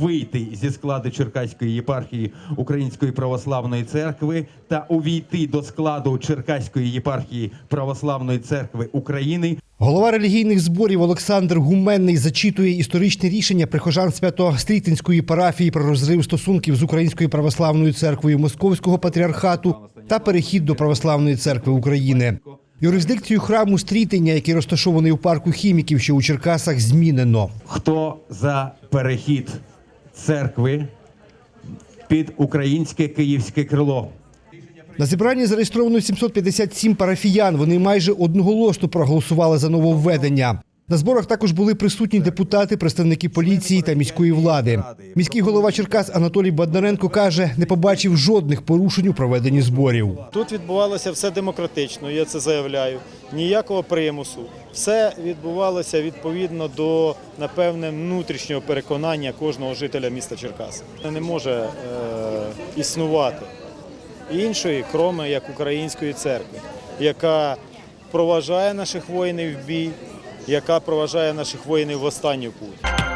вийти зі складу Черкаської єпархії Української православної церкви та увійти до складу Черкаської єпархії Православної церкви України. Голова релігійних зборів Олександр Гуменний зачитує історичне рішення прихожан Свято-Стрітинської парафії про розрив стосунків з Українською православною церквою Московського патріархату та перехід до Православної церкви України. Юрисдикцію храму Стрітення, який розташований у парку хіміків, що у Черкасах, змінено. Хто за перехід церкви під українське київське крило? На зібранні зареєстровано 757 парафіян. Вони майже одноголосно проголосували за нововведення. На зборах також були присутні депутати, представники поліції та міської влади. Міський голова Черкас Анатолій Бондаренко каже, не побачив жодних порушень у проведенні зборів. Тут відбувалося все демократично, я це заявляю. Ніякого примусу. Все відбувалося відповідно до напевне внутрішнього переконання кожного жителя міста Черкаси. Не може е, існувати іншої, кроме як української церкви, яка проважає наших воїнів в бій, яка проважає наших воїнів в останню путь.